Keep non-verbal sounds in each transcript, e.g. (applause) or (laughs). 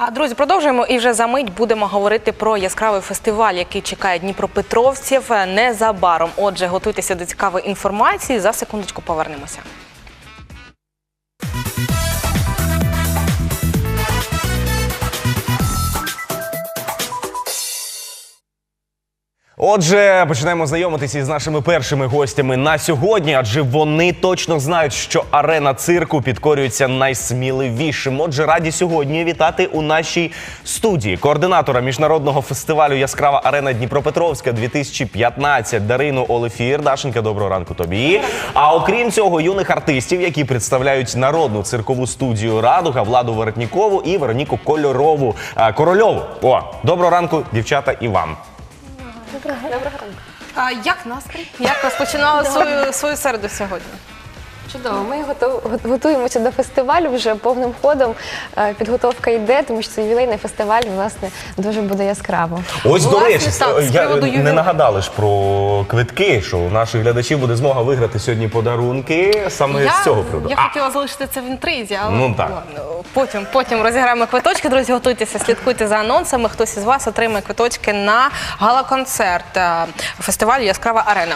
А, Друзі, продовжуємо і вже за мить будемо говорити про яскравий фестиваль, який чекає Дніпропетровців е, незабаром. Отже, готуйтеся до цікавої інформації. За секундочку повернемося. Отже, починаємо знайомитися із нашими першими гостями на сьогодні, адже вони точно знають, що арена цирку підкорюється найсміливішим. Отже, раді сьогодні вітати у нашій студії координатора міжнародного фестивалю Яскрава арена Дніпропетровська 2015 Дарину Олефір. Дашенька, доброго ранку тобі. А окрім цього, юних артистів, які представляють народну циркову студію Радуга, Владу Воротнікову і Вероніку Кольорову Корольову. О, доброго ранку, дівчата, і вам. А як настрій? Як розпочинала свою свою середу сьогодні? Чудово, ми готов- готуємося до фестивалю вже повним ходом. Е, Підготовка йде, тому що це ювілейний фестиваль, власне, дуже буде яскраво. Ось до Власне, речі, так, з я приводу не ювілею. нагадали ж про квитки, що у наших глядачів буде змога виграти сьогодні подарунки саме з цього приводу. я А, хотіла залишити це в інтризі, але Ну, так. ладно, потім, потім розіграємо квиточки. Друзі, готуйтеся, слідкуйте за анонсами. Хтось із вас отримає квиточки на гала-концерт е, фестивалю Яскрава арена.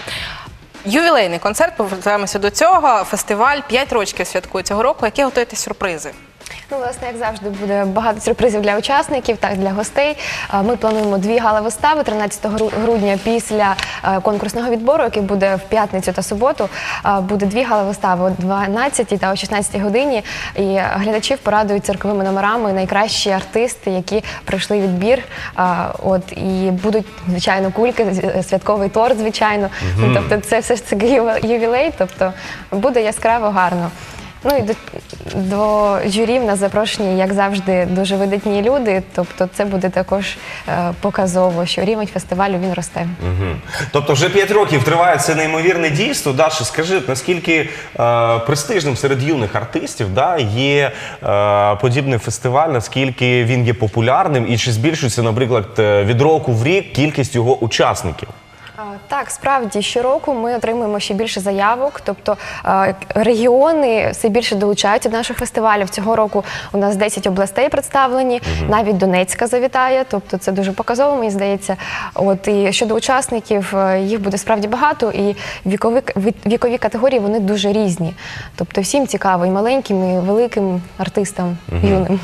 Ювілейний концерт, повертаємося до цього. Фестиваль 5 років святкує цього року. Які готуєте сюрпризи? Ну, власне, як завжди, буде багато сюрпризів для учасників, так для гостей. Ми плануємо дві гала-вистави 13 гру- грудня після е, конкурсного відбору, який буде в п'ятницю та суботу. Буде дві гала-вистави о 12 та о 16 годині. І глядачів порадують цирковими номерами найкращі артисти, які пройшли відбір. От і будуть звичайно кульки, з- святковий торт, звичайно. Ну, Тобто, це все ж таки ювілей, тобто буде яскраво гарно. Ну і до, до журі в нас запрошені, як завжди, дуже видатні люди. Тобто, це буде також е, показово, що рівень фестивалю він росте. Тобто вже 5 років триває це неймовірне дійство. Даша, скажи, наскільки е, престижним серед юних артистів є е, подібний фестиваль, наскільки він є популярним і чи збільшується, наприклад, від року в рік кількість його учасників? Так, справді щороку ми отримуємо ще більше заявок, тобто регіони все більше долучаються до наших фестивалів. Цього року у нас 10 областей представлені, навіть Донецька завітає, тобто це дуже показово, мені здається. От і щодо учасників, е, їх буде справді багато, і вікові вікові категорії вони дуже різні. Тобто всім цікаво, і маленьким, і великим артистам юним.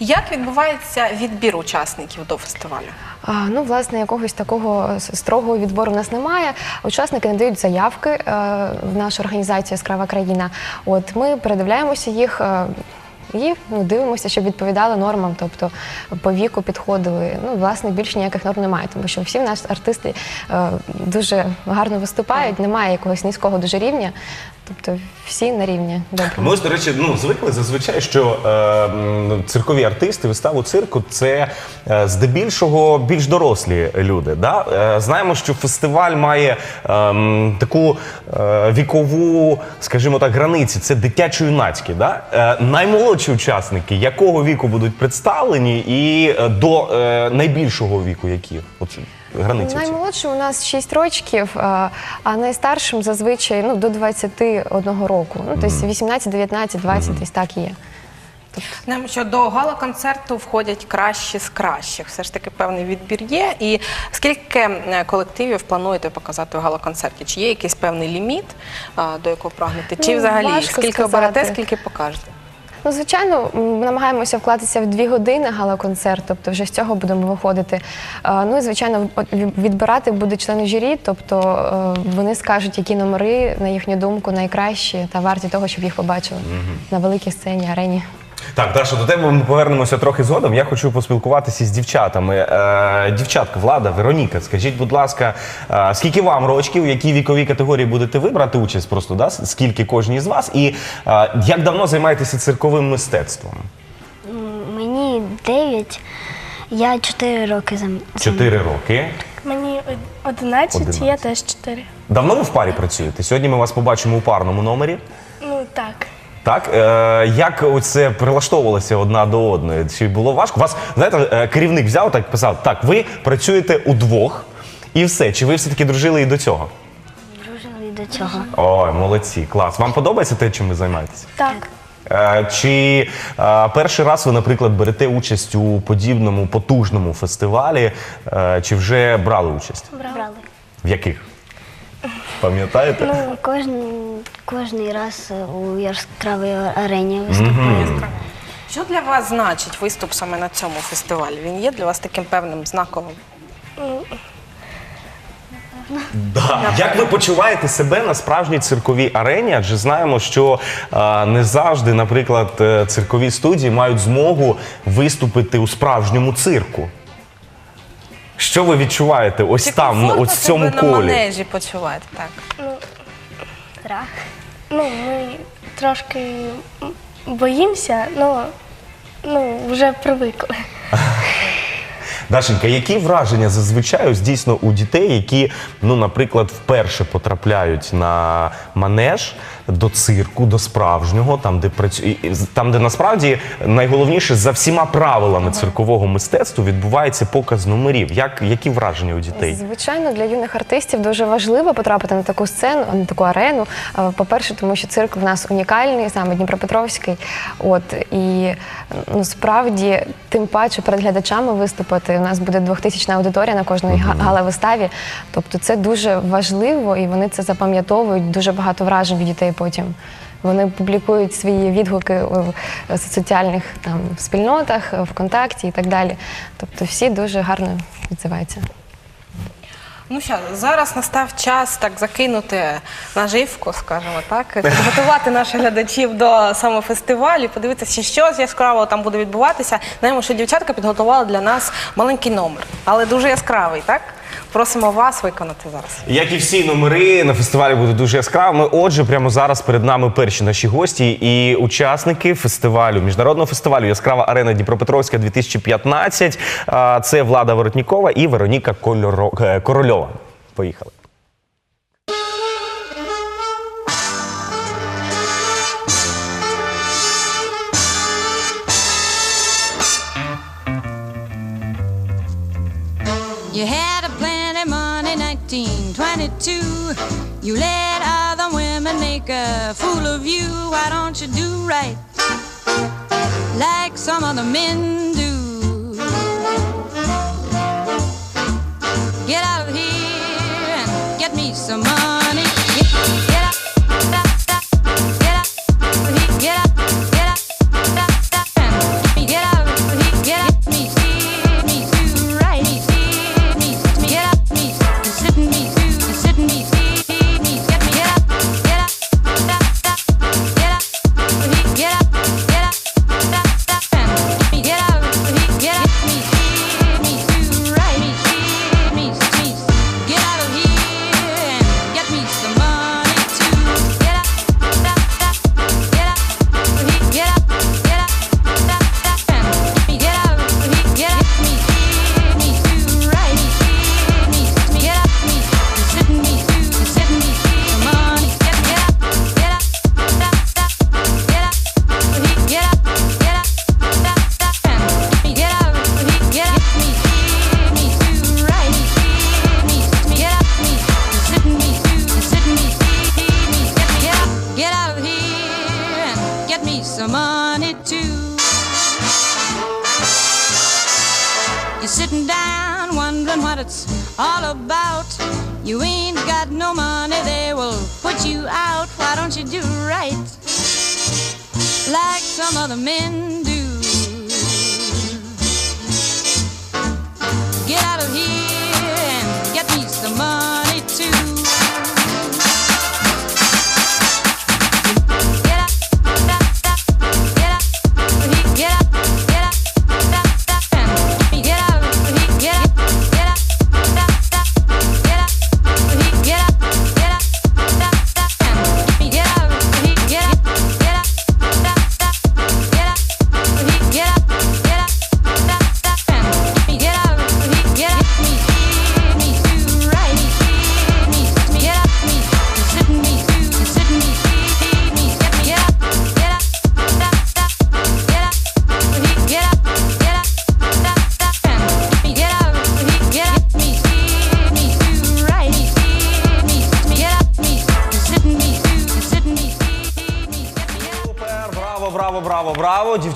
Як відбувається відбір учасників до фестивалю? А, ну, власне, якогось такого строгого відбору в нас немає. Учасники надають заявки е, в нашу організацію Яскрава країна. От ми передивляємося їх. е, і ну, дивимося, щоб відповідали нормам, тобто по віку підходили. Ну, власне, більше ніяких норм немає, тому що всі в нас артисти е, дуже гарно виступають, немає якогось низького дуже рівня, тобто всі на рівні добре. Ми до речі, ну звикли зазвичай, що е, циркові артисти, виставу цирку це е, здебільшого більш дорослі люди. Да? Е, знаємо, що фестиваль має е, таку е, вікову, скажімо так, границі. Це дитячо-юнацькі. Да? Е, наймолодші учасники якого віку будуть представлені, і е, до е, найбільшого віку які? Оці границі. Наймолодшим у нас 6 років, а найстаршим зазвичай ну, до 21 року. Ну, тобто 18, 19, 20, десь так і є. Знаємо, що до гала-концерту входять кращі з кращих. Все ж таки певний відбір є. І скільки е, колективів плануєте показати у гала-концерті? Чи є якийсь певний ліміт, до якого прагнете? Чи Ну, взагалі важко скільки сказати. оберете, скільки покажете? Ну, звичайно, ми намагаємося вкладатися в дві години гала-концерт, тобто вже з цього будемо виходити. А, Ну і звичайно, відбирати буде члени журі, тобто е, вони скажуть, які номери, на їхню думку, найкращі та варті того, щоб їх побачили на великій сцені, арені. Так, Даша, до тебе ми повернемося трохи згодом. Я хочу поспілкуватися з дівчатами. Е, дівчатка, Влада, Вероніка, скажіть, будь ласка, е, скільки вам рочків, в якій віковій категорії будете ви брати участь? Просто да? скільки кожній з вас? І е, як давно займаєтеся цирковим мистецтвом? Мені 9, я 4 роки за Чотири роки. Мені од- 11, я теж 4. Давно ви в парі працюєте? Сьогодні ми вас побачимо у парному номері. Ну так. Так, е, як оце прилаштовувалося одна до одної? Чи було важко? Вас знаєте, е, керівник взяв так писав: так, ви працюєте удвох і все. Чи ви все таки дружили і до цього? дружили і до цього. Ой, молодці, клас. Вам подобається те, чим ви займаєтеся? Так. Е, Чи е, перший раз ви, наприклад, берете участь у подібному потужному фестивалі, е, чи вже брали участь? Брали. В яких? Пам'ятаєте? Ну, кожен, кожний раз е, у яскравій арені виступаю. Що для вас значить виступ саме на цьому фестивалі? Він є для вас таким певним знаковим? Да. Як ви почуваєте себе на справжній цирковій арені? Адже знаємо, що е, не завжди, наприклад, е, циркові студії мають змогу виступити у справжньому цирку. Що ви відчуваєте ось Чи там, комфортно ось в цьому себе на колі? манежі почуваєте? Так. Страх. Ну, ми трошки м, боїмося, ну, ну вже привикли. Дашенька, які враження зазвичай ось дійсно у дітей, які, ну, наприклад, вперше потрапляють на манеж до цирку, до справжнього, там, де працю... там, де насправді найголовніше за всіма правилами циркового мистецтва відбувається показ номерів. Як, які враження у дітей? Звичайно, для юних артистів дуже важливо потрапити на таку сцену, на таку арену. Е, По-перше, тому що цирк в нас унікальний, саме Дніпропетровський. От і ну справді, тим паче перед глядачами виступити. У нас буде двохтисячна аудиторія на кожної га- гала-виставі. Тобто, це дуже важливо, і вони це запам'ятовують. Дуже багато вражень від дітей потім. Вони публікують свої відгуки в соціальних там спільнотах, ВКонтакті і так далі. Тобто всі дуже гарно відзиваються. Ну що, зараз настав час так закинути наживку, скажімо так, підготувати наших глядачів до саме фестивалю, подивитися, що з яскравого там буде відбуватися. Знаємо, що дівчатка підготувала для нас маленький номер, але дуже яскравий, так? Просимо вас виконати зараз. Як і всі номери на фестивалі будуть дуже яскравими. Отже, прямо зараз перед нами перші наші гості і учасники фестивалю, міжнародного фестивалю Яскрава арена Дніпропетровська 2015. Це Влада Воротнікова і Вероніка Кольоро- е, Корольова. Поїхали. You money, 1922. You let other women make a fool of you. Why don't you do right like some other men do? Get out of here and get me some money. Other men do? Get out of here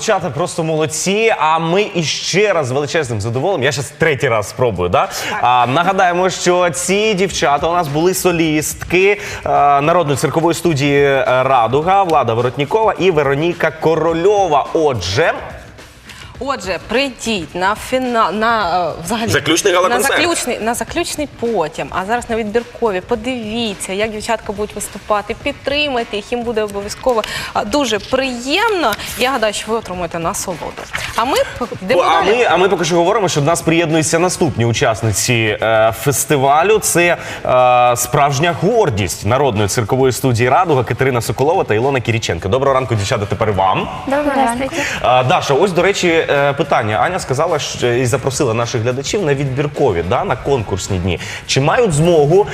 дівчата просто молодці. А ми іще раз з величезним задоволенням. Я зараз третій раз спробую. Да? А, нагадаємо, що ці дівчата у нас були солістки а, народної циркової студії е, Радуга, Влада Воротнікова і Вероніка Корольова. Отже, Отже, прийдіть на фінал на е, взагалі Заключний на гала-концерт. заключний на заключний потім. А зараз на відбіркові. Подивіться, як дівчатка будуть виступати. Підтримайте їх. Їм буде обов'язково а, дуже приємно. Я гадаю, що ви отримаєте насолоду. А ми йдемо а далі. ми, а ми поки що говоримо, що до нас приєднуються наступні учасниці е, фестивалю. Це е, справжня гордість народної циркової студії Радуга Катерина Соколова та Ілона Кіріченко. Доброго ранку, дівчата. Тепер вам. Доброго ранку. А, Даша, ось до речі, е, питання. Аня сказала що, і запросила наших глядачів на відбіркові, да, на конкурсні дні. Чи мають змогу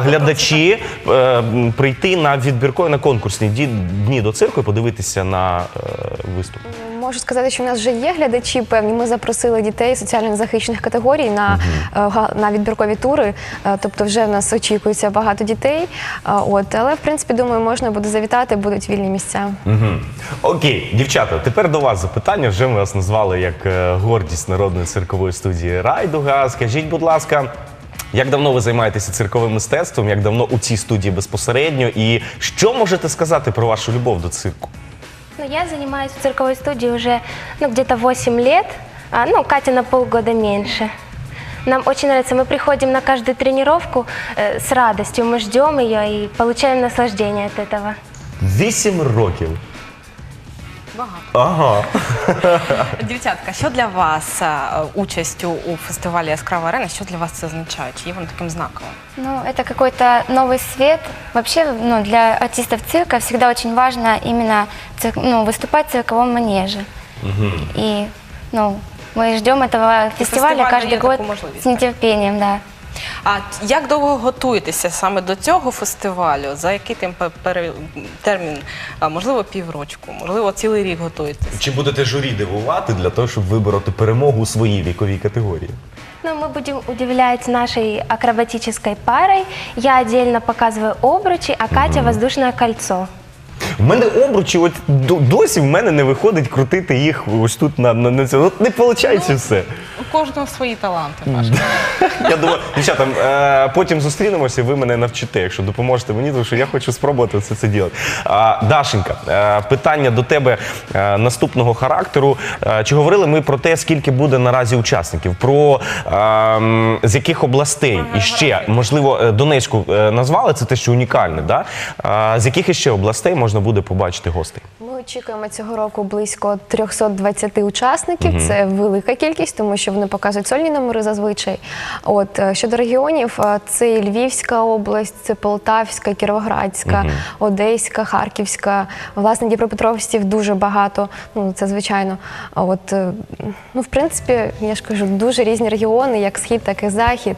глядачі е, прийти на відбіркові на конкурсні дні до цирку і подивитися на е, виступ? Можу сказати, що в нас вже є глядачі певні. Ми запросили дітей соціально незахищених категорій на, е, на відбіркові тури. Е, Тобто вже в нас очікується багато дітей. Е, От, але в принципі, думаю, можна буде завітати, будуть вільні місця. Мгм. Окей, дівчата, тепер до вас запитання. Вже ми вас назвали як гордість народної циркової студії Райдуга. Скажіть, будь ласка. Як давно ви займаєтеся цирковим мистецтвом? Як давно у цій студії безпосередньо? І що можете сказати про вашу любов до цирку? Ну, я занимаюсь в цирковой студии уже ну, где-то 8 лет. А, ну, Катя на полгода меньше. Нам очень нравится. Мы приходим на каждую тренировку э, с радостью. Мы ждем ее и получаем наслаждение от этого. Вісім років. Багато. Ага. (laughs) Дівчатка, що для вас е, участь у, у фестивалі Яскрава арена? Що для вас це означає? Чи є воно таким знаковим? Ну, это какой-то новый свет. Вообще, ну, для артистов цирка всегда очень важно именно цир- ну, выступать в цирковом манеже. И ну, мы ждем этого фестиваля фестиваль каждый дает год такую возможность. с нетерпением, да. А як довго готуєтеся саме до цього фестивалю? За який тим пе- термін? А, Можливо, піврочку, можливо, цілий рік готуєтесь. Чи будете журі дивувати для того, щоб вибороти перемогу у своїй віковій категорії? Ну, мы будем удивлять нашей акробатической парой. Я отдельно показываю обручи, а Катя воздушное кольцо. В мене обручі, от до- досі в мене не виходить крутити їх ось тут на, на, на цьому. От не виходить все. У кожного свої таланти. Маша. Я думаю, дівчата, е, потім зустрінемося, і ви мене навчите, якщо допоможете мені, тому що я хочу спробувати все це ділати. А, Дашенька, е, питання до тебе е, наступного характеру. Е, Чи говорили ми про те, скільки буде наразі учасників? Про е, м, з яких областей і ще можливо е, Донецьку е, назвали це те, що унікальне, да? З яких іще областей можна буде побачити гостей? Ми очікуємо цього року близько 320 учасників. Це велика кількість, тому що вони показують сольні номери зазвичай. От е, щодо регіонів, е, це і Львівська область, це Полтавська, Кіровоградська, Одеська, Харківська. Власне, Дніпропетровців дуже багато. Ну це звичайно. От е, ну, в принципі, я ж кажу, дуже різні регіони, як схід, так і захід.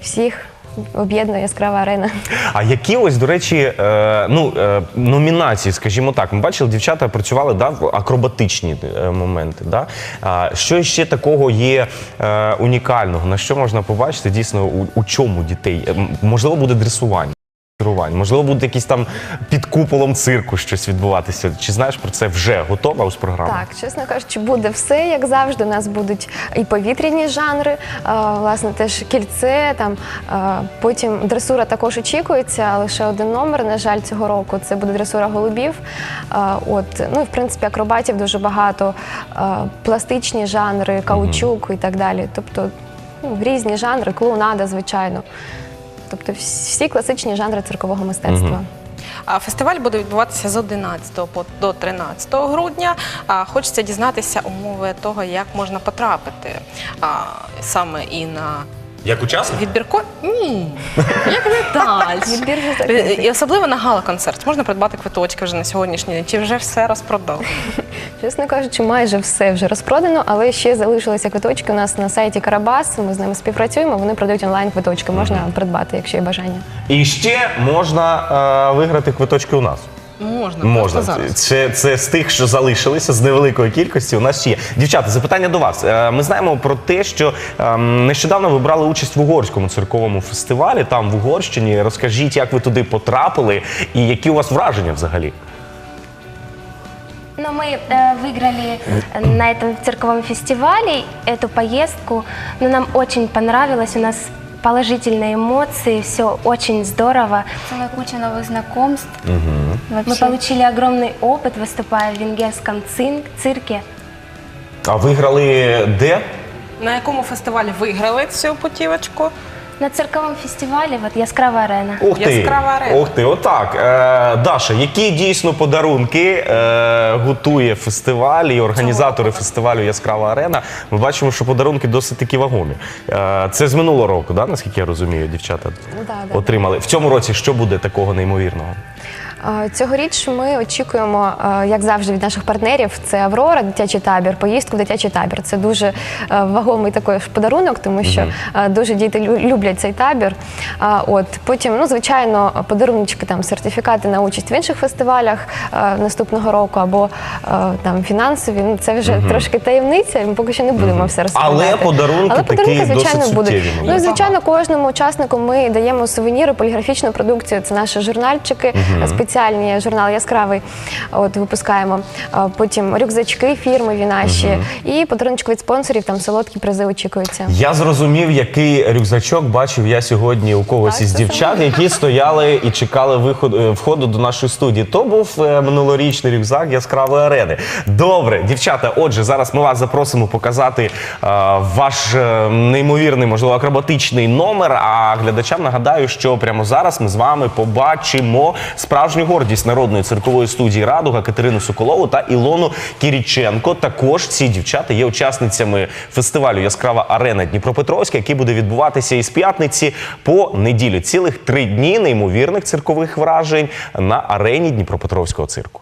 Всіх об'єднує яскрава арена. А які ось, до речі, е, ну, е, номінації, скажімо так, ми бачили, дівчата працювали да, в акробатичні е, моменти. Да? А, що ще такого є унікального? На що можна побачити дійсно у, у чому дітей? Можливо, буде дресування. Керування? Можливо, буде якийсь там під куполом цирку щось відбуватися. Чи знаєш про це вже готова ось програма? Так, чесно кажучи, буде все як завжди. У нас будуть і повітряні жанри, а, власне, теж кільце. Там а, потім дресура також очікується. Лише один номер. На жаль, цього року це буде дресура голубів. А, От ну і в принципі акробатів дуже багато, а, пластичні жанри, каучук і так далі. Тобто ну, різні жанри, клоунада, звичайно. Тобто всі класичні жанри циркового мистецтва. А Фестиваль буде відбуватися з 11 по- до 13 грудня. А, Хочеться дізнатися умови того, як можна потрапити а, саме і на Як учасник? відбірко. Ні, як деталь. Відбір вже І особливо на гала-концерт. Можна придбати квиточки вже на сьогоднішній день. Чи вже все розпродали? Чесно кажучи, майже все вже розпродано, але ще залишилися квиточки у нас на сайті Карабас. Ми з ними співпрацюємо. Вони продають онлайн квиточки. Можна придбати, якщо є бажання. І ще можна е, виграти квиточки у нас. Можна. Можна. просто зараз. Це, це з тих, що залишилися з невеликої кількості. У нас ще є. Дівчата, запитання до вас. Е, Ми знаємо про те, що ем, нещодавно ви брали участь в угорському цирковому фестивалі, там в Угорщині. Розкажіть, як ви туди потрапили і які у вас враження взагалі? Ну, что мы э, выиграли э, на этом цирковом фестивале эту поездку. Но нам очень понравилось, у нас положительные эмоции, все очень здорово. Целая куча новых знакомств. Вообще. Мы получили огромный опыт, выступая в венгерском цин- цирке. А виграли де? На якому фестивалі виграли цю путівочку? На цирковому фестивалі от Яскрава арена. Ух ти, Яскрава арена. ух ти, отак. Е, Даша, які дійсно подарунки е, готує фестиваль і організатори фестивалю Яскрава арена? Ми бачимо, що подарунки досить такі вагомі. Е, це з минулого року, да, наскільки я розумію, дівчата Да, да. отримали. В цьому році що буде такого неймовірного? Цьогоріч ми очікуємо, як завжди, від наших партнерів. Це Аврора, дитячий табір, поїздку в дитячий табір. Це дуже е, вагомий такий подарунок, тому що е, дуже діти люблять цей табір. От потім, ну звичайно, подарунки там сертифікати на участь в інших фестивалях е, наступного року або там фінансові. Ну це вже трошки таємниця. Ми поки що не будемо все розповідати. Але подарунки Але подарунки, такі звичайно, досить будуть. суттєві. Ну звичайно, кожному учаснику ми даємо сувеніри, поліграфічну продукцію. Це наші журнальчики, спеціальні журнал яскравий. От випускаємо. Потім рюкзачки фірмові наші і подарунок від спонсорів. Там солодкі призи очікуються. Я зрозумів, який рюкзачок бачив я сьогодні у когось Так, із дівчат, які стояли і чекали виходу е, входу до нашої студії. То був е, минулорічний рюкзак яскравої арени. Добре, дівчата. Отже, зараз ми вас запросимо показати е, ваш е, неймовірний, можливо, акробатичний номер. А глядачам нагадаю, що прямо зараз ми з вами побачимо справжню гордість народної циркової студії Радуга Катерину Соколову та Ілону Кіріченко. Також ці дівчата є учасницями фестивалю Яскрава арена Дніпропетровська, який буде відбуватися із п'ятниці по неділю. Цілих три дні неймовірних циркових вражень на арені Дніпропетровського цирку.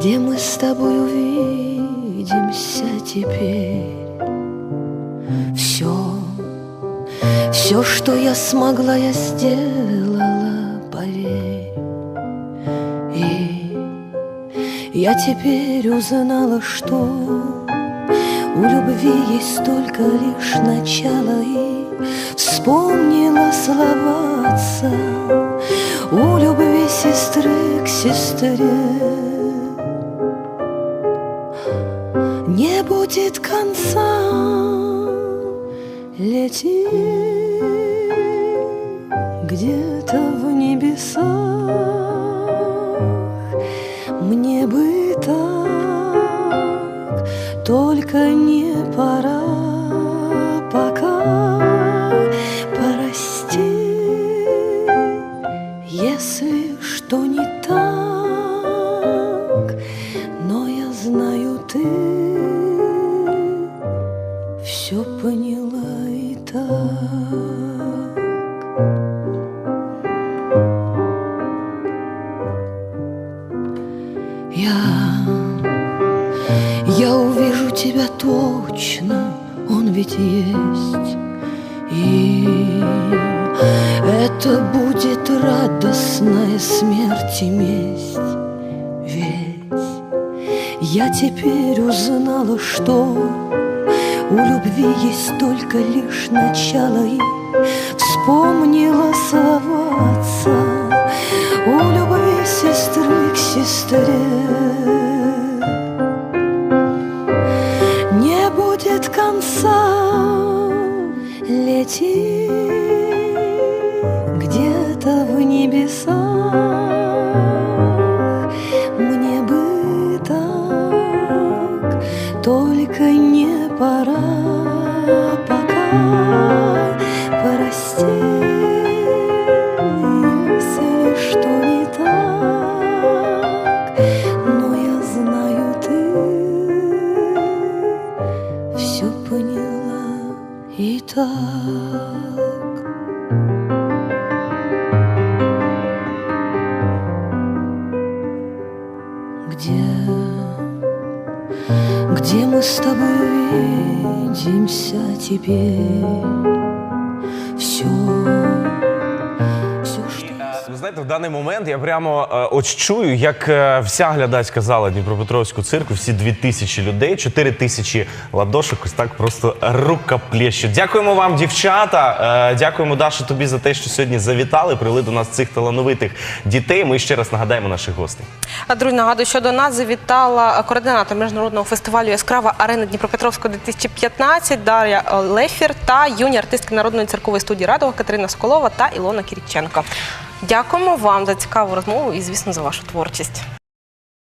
Где мы с тобой увидимся теперь? Все, все, что я смогла, я сделала, поверь. И я теперь узнала, что у любви есть только лишь начало И вспомнила слова отца У любви сестры к сестре будет конца Лети он ведь есть. И это будет радостная смерть и месть. Ведь я теперь узнала, что у любви есть только лишь начало И вспомнила слова отца У любви сестры к сестре 起 теперь? Знаєте, в даний момент я прямо е, от чую, як е, вся глядацька зала Дніпропетровського цирку, всі дві тисячі людей, чотири тисячі ладошок, ось так просто рукоплещуть. Дякуємо вам, дівчата. Е, дякуємо, Даша, тобі за те, що сьогодні завітали, привели до нас цих талановитих дітей. Ми ще раз нагадаємо наших гостей. А, Друзі, нагадую, що до нас завітала координатор міжнародного фестивалю Яскрава арена Дніпропетровського 2015 Дар'я Лефір та юні артистки народної циркової студії Радова Катерина Соколова та Ілона Кіріченко. Дякуємо вам за цікаву розмову і, звісно, за вашу творчість.